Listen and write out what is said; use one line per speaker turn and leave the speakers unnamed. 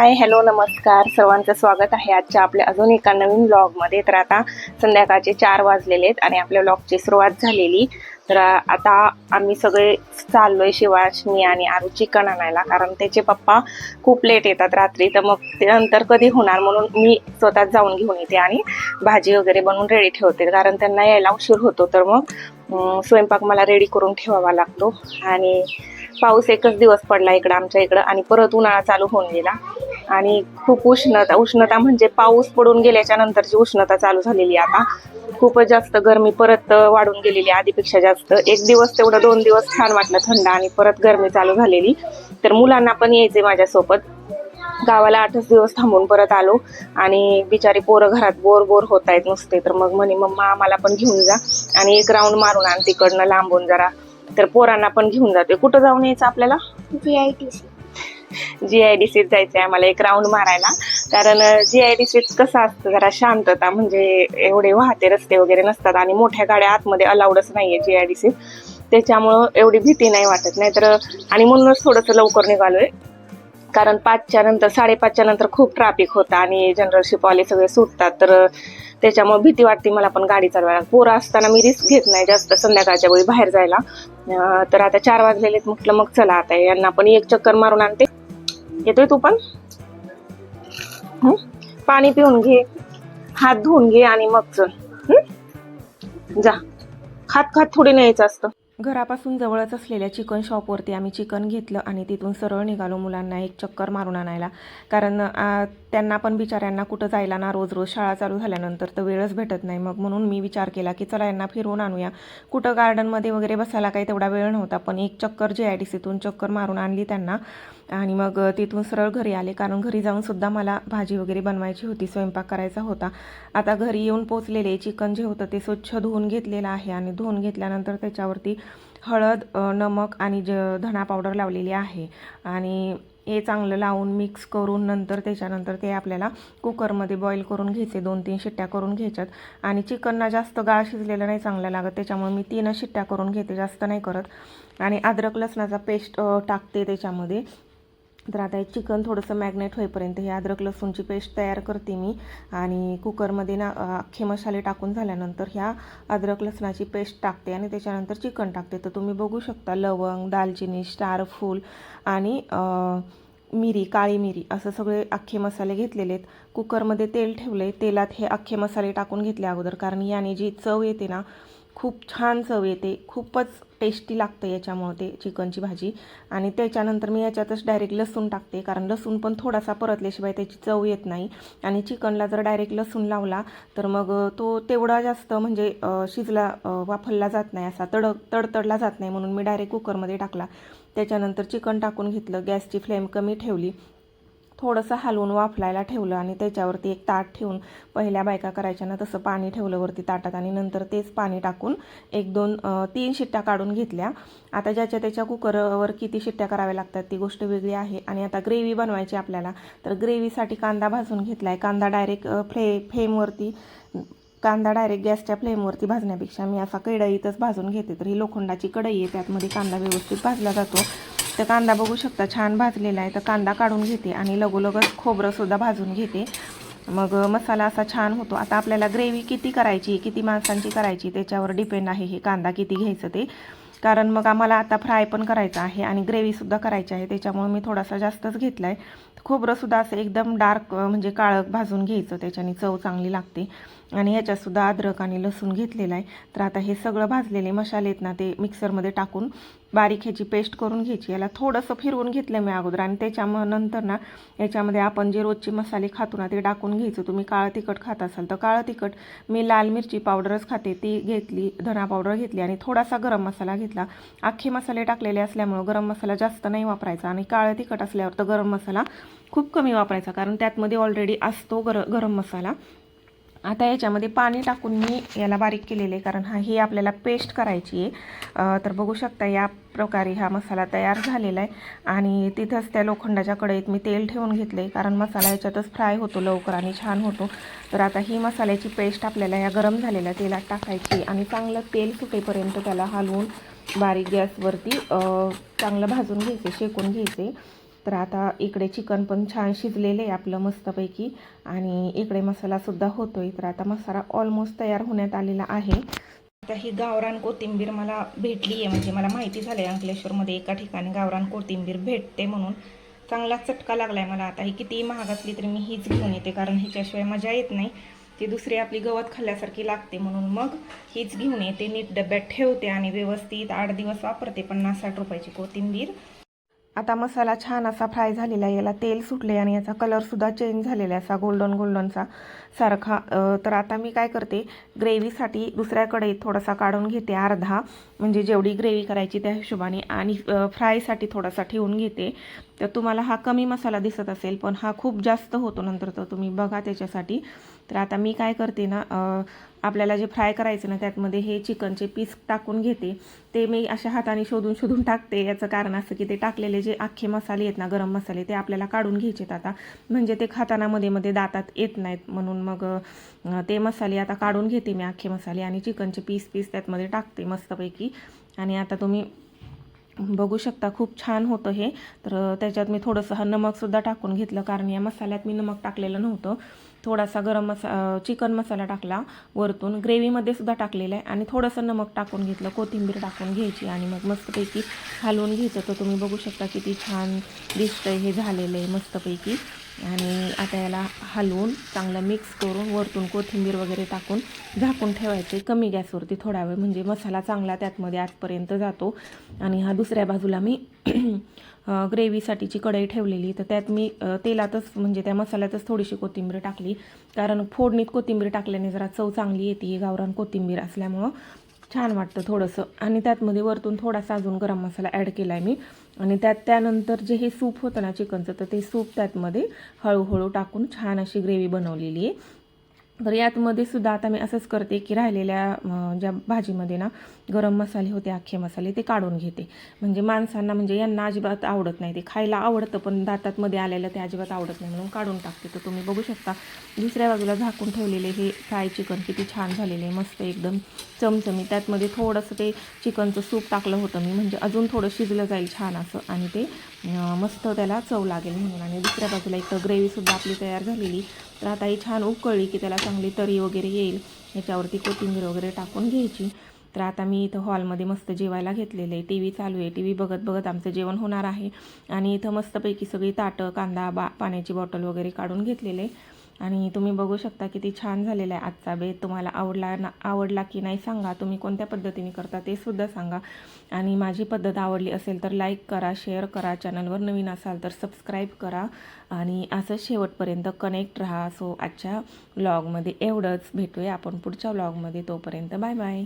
Hi hello नमस्कार. सर्वांचं स्वागत आहे आजच्या आपल्या अजून एका नवीन ब्लॉगमध्ये तर आता संध्याकाळचे चार वाजलेले आहेत आणि आपल्या ब्लॉगची सुरुवात झालेली. तर आता आम्ही सगळे चाललोय शिवाश मी आणि आरू चिकन आणायला. कारण त्याचे पप्पा खूप लेट येतात रात्री. तर मग ते नंतर कधी होणार म्हणून मी स्वतःच जाऊन घेऊन येते आणि भाजी वगैरे बनवून रेडी ठेवते. कारण त्यांना यायला उशीर होतो. तर मग स्वयंपाक मला रेडी करून ठेवावा लागतो. आणि पाऊस एकच दिवस पडला इकडं आमच्या इकडं आणि परत उन्हाळा चालू होऊन गेला. आणि खूप उष्णता उष्णता म्हणजे पाऊस पडून गेल्याच्या नंतरची उष्णता चालू झालेली आता. खूपच जास्त गरमी परत वाढून गेलेली आधीपेक्षा जास्त. एक दिवस तेवढं दोन दिवस छान वाटलं थंड आणि परत गरमी चालू झालेली. तर मुलांना पण यायचे माझ्यासोबत. गावाला आठच दिवस थांबून परत आलो. आणि बिचारी पोरं घरात बोर बोर होत आहेत नुसते. तर मग म्हणे मम्मा आम्हाला पण घेऊन जा. आणि एक राऊंड मारून आण तिकडनं लांबून जरा. तर पोरांना पण घेऊन जाते. कुठं जाऊन यायचं आपल्याला?
G I T C.
G I D सीत जायचं आहे आम्हाला एक राऊंड मारायला. कारण जी आय डी सीत कसं असतं जरा शांतता म्हणजे एवढे वाहते रस्ते वगैरे नसतात आणि मोठ्या गाड्या आतमध्ये अलाउडच नाहीये जी आय डी सीत त्याच्यामुळं एवढी भीती नाही वाटत. नाही तर आणि म्हणूनच थोडंसं लवकर निघालोय. कारण पाचच्या नंतर साडेपाचच्या नंतर खूप ट्रॅफिक होतं आणि जनरल शिपवाले सगळे सुटतात. तर त्याच्यामुळे भीती वाटते मला पण गाडी चालवायला. पोरं असताना मी रिस्क घेत नाही जास्त संध्याकाळच्या वेळी बाहेर जायला. तर आता चार वाजलेलेत म्हटलं मग चला आता. यांना पण एक चक्कर मारून आणते. येतोय तू पण? पाणी पिऊन घे. हात धुवून घे आणि मग चल. जा. खात खात थोडी न्यायचं असतं. घरापासून जवळच असलेल्या चिकन शॉपवरती आम्ही चिकन घेतलं आणि तिथून सरळ निघालो मुलांना एक चक्कर मारून आणायला. कारण त्यांना पण बिचाऱ्यांना कुठं जायला ना रोज रोज शाळा चालू झाल्यानंतर तर वेळच भेटत नाही. मग म्हणून मी विचार केला की चला यांना फिरवून आणूया. कुठं गार्डनमध्ये वगैरे बसायला काही तेवढा वेळ नव्हता पण एक चक्कर जे आय डी सीतून चक्कर मारून आणली त्यांना. आणि मग तिथून सरळ घरी आले. कारण घरी जाऊन सुद्धा मला भाजी वगैरे बनवायची होती स्वयंपाक करायचा होता. आता घरी येऊन पोचलेले चिकन जे होतं ते स्वच्छ धुवून घेतलेलं आहे. आणि धुवून घेतल्यानंतर त्याच्यावरती हळद नमक आणि ज धणा पावडर लावलेली आहे. आणि हे चांगलं लावून मिक्स करून नंतर त्याच्यानंतर ते आपल्याला कुकरमध्ये बॉईल करून घ्यायचे. दोन तीन शिट्ट्या करून घ्यायच्यात. आणि चिकनना जास्त गाळ शिजलेलं नाही चांगलं लागत. त्याच्यामुळे मी तीनच शिट्ट्या करून घेते जास्त नाही करत. आणि अद्रक लसणाचा पेस्ट टाकते त्याच्यामध्ये. तर आता हे चिकन थोडंसं मॅग्नेट होईपर्यंत हे अद्रक लसूणची पेस्ट तयार करते मी. आणि कुकरमध्ये ना अख्खे मसाले टाकून झाल्यानंतर ह्या अद्रक लसणाची पेस्ट टाकते आणि त्याच्यानंतर चिकन टाकते. तर तुम्ही बघू शकता लवंग दालचिनी स्टार फूल आणि मिरी काळी मिरी असं सगळे अख्खे मसाले घेतलेले आहेत. कुकरमध्ये तेल ठेवले तेलात हे अख्खे मसाले टाकून घेतले अगोदर. कारण याने जी चव येते ना खूप छान चव येते. खूपच टेस्टी लागतं याच्यामुळे ते चिकनची भाजी. आणि त्याच्यानंतर मी याच्यातच डायरेक्ट लसूण टाकते. कारण लसूण पण थोडासा परतल्याशिवाय त्याची चव येत नाही. आणि चिकनला जर डायरेक्ट लसूण लावला तर मग तो तेवढा जास्त म्हणजे शिजला वाफलला जात नाही. असा तड तडतडला जात नाही म्हणून मी डायरेक्ट कुकरमध्ये टाकला. त्याच्यानंतर चिकन टाकून घेतलं. गॅसची फ्लेम कमी ठेवली. थोडंसं हलवून वाफलायला ठेवलं आणि त्याच्यावरती एक ताट ठेवून पहिल्या बायका करायच्या ना तसं पाणी ठेवलं वरती ताटात आणि नंतर तेच पाणी टाकून एक दोन तीन शिट्ट्या काढून घेतल्या. आता ज्याच्या त्याच्या कुकरवर किती शिट्ट्या कराव्या लागतात ती गोष्ट वेगळी आहे आणि आता ग्रेव्ही बनवायची आपल्याला. तर ग्रेव्हीसाठी कांदा भाजून घेतला आहे कांदा डायरेक्ट फ्ले फ्लेमवरती कांदा डायरेक्ट गॅसच्या फ्लेमवरती भाजण्यापेक्षा मी असा कढईतच भाजून घेते. तर ही लोखंडाची कढई आहे त्यातमध्ये कांदा व्यवस्थित भाजला जातो. तर कांदा बघू शकता छान भाजलेला आहे. तर कांदा काढून घेते आणि लगोलगच खोबरंसुद्धा भाजून घेते. मग मसाला असा छान होतो. आता आपल्याला ग्रेव्ही किती करायची किती माणसांची करायची त्याच्यावर डिपेंड आहे हे कांदा किती घ्यायचं ते. कारण मग आम्हाला आता फ्राय पण करायचं आहे आणि ग्रेव्हीसुद्धा करायची आहे. त्याच्यामुळे मी थोडासा जास्तच घेतला आहे खोबरंसुद्धा असं एकदम डार्क म्हणजे काळं भाजून घ्यायचं. त्याच्याने चव चांगली लागते. आणि ह्याच्यातसुद्धा अद्रक आणि लसूण घेतलेला आहे. तर आता हे सगळं भाजलेले मसाले आहेत ना ते मिक्सरमध्ये टाकून बारीक ह्याची पेस्ट करून घ्यायची. याला थोडंसं फिरवून घेतलं मी अगोदर. आणि त्याच्यामुळे नंतर ना याच्यामध्ये आपण जे रोजचे मसाले खातो ना ते टाकून घ्यायचं. तुम्ही काळं तिखट खात असाल तर काळं तिखट. मी लाल मिरची पावडरच खाते. ती घेतली धना पावडर घेतली आणि थोडासा गरम मसाला घेतला. अख्खे मसाले टाकलेले असल्यामुळं गरम मसाला जास्त नाही वापरायचा. आणि काळं तिखट असल्यावर तर गरम मसाला खूप कमी वापरायचा. कारण त्यातमध्ये ऑलरेडी असतो गर गरम मसाला. आता याच्यामध्ये पाणी टाकून मी याला बारीक केलेले आहे कारण हा ही आपल्याला पेस्ट करायची आहे. तर बघू शकता या प्रकारे हा मसाला तयार झालेला आहे. आणि तिथंच त्या लोखंडाच्या कढईत मी तेल ठेवून घेतले कारण मसाला याच्यातच फ्राय होतो लवकर आणि छान होतो. तर आता ही मसाल्याची पेस्ट आपल्याला या गरम झालेल्या तेलात टाकायची आणि चांगलं तेल सुटेपर्यंत त्याला हलवून बारीक गॅसवरती चांगलं भाजून घ्यायचे शेकून घ्यायचे. तर आता इकडे चिकन पण छान शिजलेलं आहे आपलं मस्तपैकी. आणि इकडे मसालासुद्धा होतो आहे तर आता मसाला ऑलमोस्ट तयार होण्यात आलेला आहे. आता ही गावरान कोथिंबीर मला भेटली आहे. म्हणजे मला माहिती झालं आहे अंकलेश्वरमध्ये एका ठिकाणी गावरान कोथिंबीर भेटते म्हणून. चांगला चटका लागला आहे मला आता. ही कितीही महाग असली तरी मी हीच घेऊन येते. कारण हिच्याशिवाय मजा येत नाही. ती दुसरी आपली गवत खाल्ल्यासारखी लागते म्हणून मग हीच घेऊन येते. नीट डब्यात ठेवते आणि व्यवस्थित आठ दिवस वापरते. पन्नास साठ रुपयाची कोथिंबीर. आता मसाला छान असा फ्राय झालेला आहे. याला तेल सुटले आणि याचा कलरसुद्धा चेंज झालेला आहे. असा गोल्डन गोल्डनचा सारखा. तर आता मी काय करते ग्रेव्हीसाठी दुसऱ्या कढईत थोडासा काढून घेते अर्धा. म्हणजे जेवढी ग्रेव्ही करायची त्या हिशोबाने. आणि फ्रायसाठी थोडासा ठेवून घेते. तर तुम्हाला हा कमी मसाला दिसत असेल पण हा खूप जास्त होतो नंतर तर तुम्ही बघा त्याच्यासाठी. तर आता मी काय करते ना आपल्याला जे फ्राय करायचं ना त्यातमध्ये हे चिकनचे पीस टाकून घेते. ते मी अशा हाताने शोधून शोधून टाकते. याचं कारण असं की ते टाकलेले जे अख्खे मसाले आहेत ना गरम मसाले ते आपल्याला काढून घ्यायचेत आता. म्हणजे ते खाताना मध्ये मध्ये दातात येत नाहीत. म्हणून मग ते मसाले आता काढून घेते मी अख्खे मसाले आणि चिकनचे पीस पीस त्यातमध्ये टाकते मस्तपैकी. आणि आता तुम्ही बघू शकता खूप छान होतं हे. तर त्याच्यात मी थोडंसं हा नमकसुद्धा टाकून घेतलं कारण या मसाल्यात मी नमक टाकलेलं नव्हतं. थोडासा गरम मसा चिकन मसाला टाकला वरतून ग्रेव्हीमध्ये सुद्धा टाकलेला आहे आणि थोडंसं नमक टाकून घेतलं कोथिंबीर टाकून घ्यायची आणि मग मस्तपैकी हलवून घ्यायचं. तर तुम्ही बघू शकता किती छान दिसतंय हे झालेलं आहे मस्तपैकी. आणि आता याला हलवून चांगलं मिक्स करून वरतून कोथिंबीर वगैरे टाकून झाकून ठेवायचे. कमी गॅसवरती थोडा वेळ म्हणजे मसाला चांगला त्यातमध्ये आतपर्यंत जातो. आणि हा दुसऱ्या बाजूला मी ग्रेव्हीसाठीची कढई ठेवलेली. तर त्यात मी तेलातच म्हणजे त्या मसाल्यातच थोडीशी कोथिंबीर टाकली. कारण फोडणीत कोथिंबीर टाकल्याने जरा चव चांगली येते गावरान कोथिंबीर असल्यामुळं. छान वाटतं थोडंसं. आणि त्यातमध्ये वरतून थोडासा अजून गरम मसाला ॲड केला आहे मी. आणि त्यात त्यानंतर जे हे सूप होतं ना चिकनचं तर ते सूप त्यातमध्ये हळूहळू टाकून छान अशी ग्रेव्ही बनवलेली आहे. तर यातमध्ये सुद्धा आता मी असंच करते की राहिलेल्या ज्या भाजीमध्ये ना गरम मसाले होते अख्खे मसाले ते काढून घेते. म्हणजे माणसांना म्हणजे यांना अजिबात आवडत नाही. ते खायला आवडतं पण दातात मध्ये आलेलं ते अजिबात आवडत नाही म्हणून काढून टाकते. तर तुम्ही बघू शकता दुसऱ्या बाजूला झाकून ठेवलेले हे फ्राय चिकन किती छान झालेले आहे मस्त एकदम चमचमी त्यातमध्ये थोडंसं ते चिकनचं सूप टाकलं होतं मी म्हणजे अजून थोडं शिजलं जाईल छान असं. आणि ते मस्त त्याला चव लागेल म्हणून. आणि दुसऱ्या बाजूला एक ग्रेव्हीसुद्धा आपली तयार झालेली. तर आता ही छान उकळली की त्याला चांगली तरी वगैरे येईल. याच्यावरती कोथिंबीर वगैरे टाकून घ्यायची. तर आता मी इथं हॉलमध्ये मस्त जेवायला घेतलेलं आहे. टी व्ही चालू आहे. टी व्ही बघत बघत आमचं जेवण होणार आहे. आणि इथं मस्तपैकी सगळी ताटं कांदा बा पाण्याची बॉटल वगैरे काढून घेतलेले आणि तुम्ही बघू शकता किती छान झालेला आहे आजचा बेत. तुम्हाला आवडला ना आवडला की नाही सांगा. तुम्ही कोणत्या पद्धतीने करता ते सुद्धा सांगा. आणि माझी पद्धत आवडली असेल तर लाईक करा शेअर करा. चॅनलवर नवीन असाल तर सबस्क्राईब करा. आणि असंच शेवटपर्यंत कनेक्ट राहा. सो आजच्या व्लॉगमध्ये एवढंच. भेटूया आपण पुढच्या व्लॉगमध्ये तोपर्यंत बाय बाय